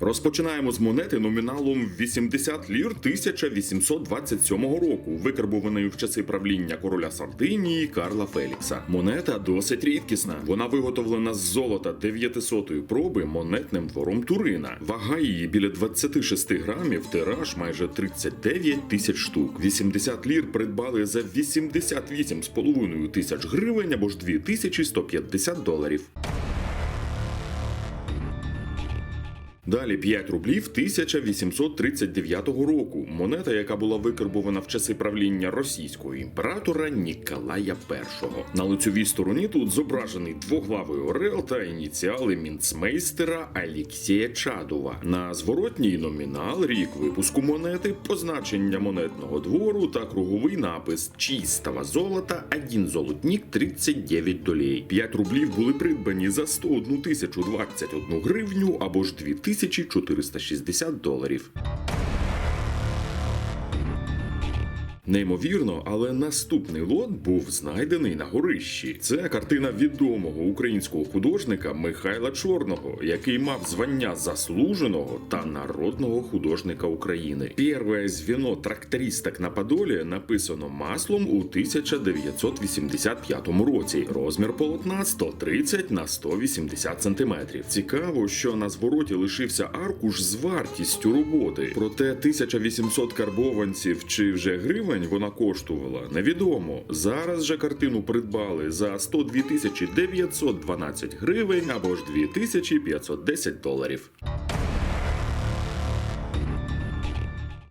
Розпочинаємо з монети номіналом 80 лір 1827 року, викарбованої в часи правління короля Сардинії Карла Фелікса. Монета досить рідкісна. Вона виготовлена з золота 900-ї проби монетним двором Турина. Вага її біля 26 грамів, тираж майже 39 тисяч штук. 80 лір придбали за 88,5 тисяч гривень або ж 2150 доларів. Далі 5 рублів 1839 року. Монета, яка була викарбована в часи правління російського імператора Ніколая І. На лицьовій стороні тут зображений двоглавий орел та ініціали мінцмейстера Алексія Чадова. На зворотній номінал, рік випуску монети, позначення монетного двору та круговий напис чистого золота, один золотник 39 долей. 5 рублів були придбані за 101 тисячу 21 гривню або ж 2460 доларів. Неймовірно, але наступний лот був знайдений на горищі. Це картина відомого українського художника Михайла Чорного, який мав звання заслуженого та народного художника України. Перше звіно трактористок на Подолі написано маслом у 1985 році. Розмір полотна 130 на 180 см. Цікаво, що на звороті лишився аркуш з вартістю роботи. Проте 1800 карбованців чи вже гривень вона коштувала, невідомо. Зараз же картину придбали за 102 тисячі 912 гривень або ж 2510 доларів.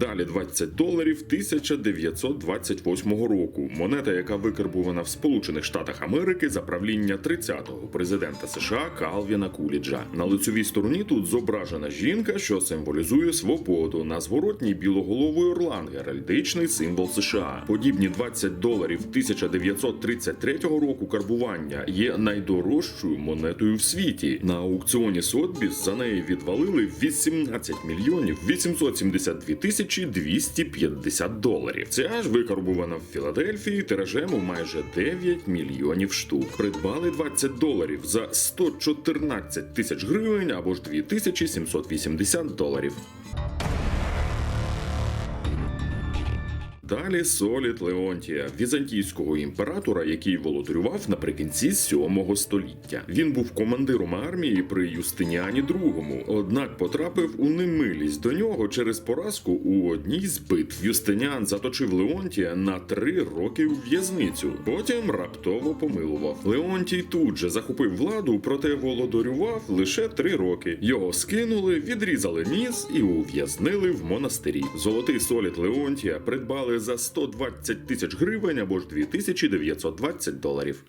Далі 20 доларів 1928 року. Монета, яка викарбувана в Сполучених Штатах Америки за правління 30-го президента США Калвіна Куліджа. На лицевій стороні тут зображена жінка, що символізує свободу. На зворотній білоголовий орлан, геральдичний символ США. Подібні 20 доларів 1933 року карбування є найдорожчою монетою в світі. На аукціоні Сотбіс за неї відвалили 18 мільйонів 872 тисячі 250 доларів. Ця ж викарбувана в Філадельфії тиражем у майже 9 мільйонів штук. Придбали 20 доларів за 114 тисяч гривень або ж 2780 доларів. Далі Солід Леонтія, візантійського імператора, який володарював наприкінці 7 століття. Він був командиром армії при Юстиніані II, однак потрапив у немилість до нього через поразку у одній з битв. Юстиніан заточив Леонтія на три роки у в'язницю. Потім раптово помилував. Леонтій тут же захопив владу, проте володарював лише три роки. Його скинули, відрізали ніс і ув'язнили в монастирі. Золотий солід Леонтія придбали за 120 тисяч гривень або ж 2920 доларів.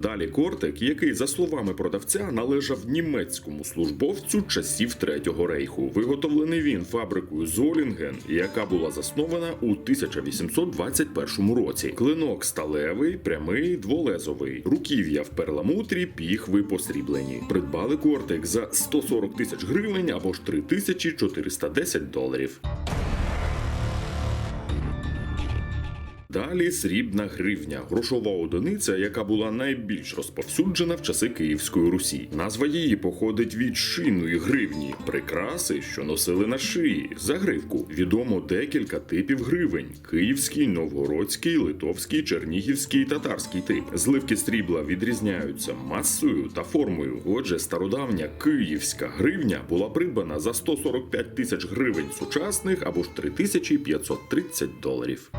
Далі кортик, який, за словами продавця, належав німецькому службовцю часів Третього рейху. Виготовлений він фабрикою Золінген, яка була заснована у 1821 році. Клинок сталевий, прямий, дволезовий. Руків'я в перламутрі, піхви посріблені. Придбали кортик за 140 тисяч гривень або ж 3410 доларів. Далі срібна гривня, грошова одиниця, яка була найбільш розповсюджена в часи Київської Русі. Назва її походить від шинної гривні, прикраси, що носили на шиї, загривку. Відомо декілька типів гривень: київський, новгородський, литовський, чернігівський, татарський тип. Зливки срібла відрізняються масою та формою. Отже, стародавня київська гривня була придбана за 145 тисяч гривень сучасних або ж 3530 доларів.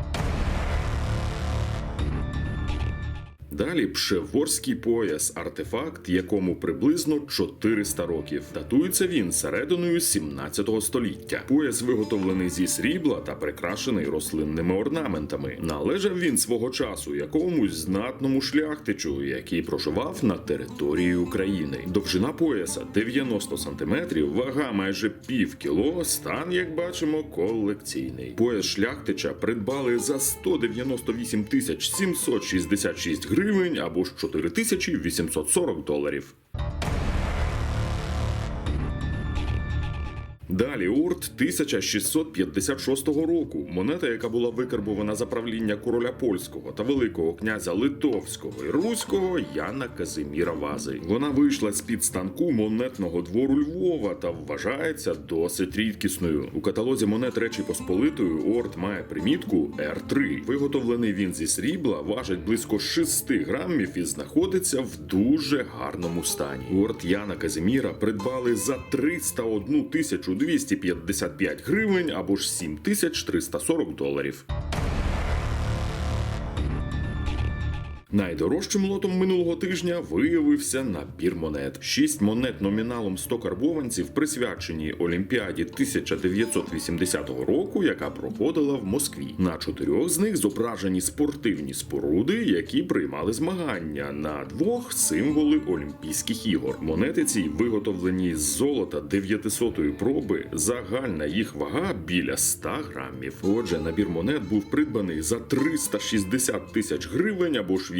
Далі пшеворський пояс, артефакт, якому приблизно 400 років. Датується він серединою 17 століття. Пояс виготовлений зі срібла та прикрашений рослинними орнаментами. Належав він свого часу якомусь знатному шляхтичу, який проживав на території України. Довжина пояса 90 см, вага майже пів кіло, стан, як бачимо, колекційний. Пояс шляхтича придбали за 198 тисяч 766 гривень гривень або ж 4840 доларів. Далі орд 1656 року. Монета, яка була викарбована за правління короля польського та великого князя Литовського і Руського Яна Казиміра Вази. Вона вийшла з під станку монетного двору Львова та вважається досить рідкісною. У каталозі монет Речі Посполитої орд має примітку R3. Виготовлений він зі срібла, важить близько 6 грамів і знаходиться в дуже гарному стані. Орд Яна Казиміра придбали за 301 тисячу 255 гривень або ж 7340 доларів. Найдорожчим лотом минулого тижня виявився набір монет. Шість монет номіналом 100 карбованців присвячені Олімпіаді 1980 року, яка проходила в Москві. На чотирьох з них зображені спортивні споруди, які приймали змагання. На двох символи Олімпійських ігор. Монети ці виготовлені з золота 900-ї проби. Загальна їх вага біля 100 грамів. Отже, набір монет був придбаний за 360 тисяч гривень або ж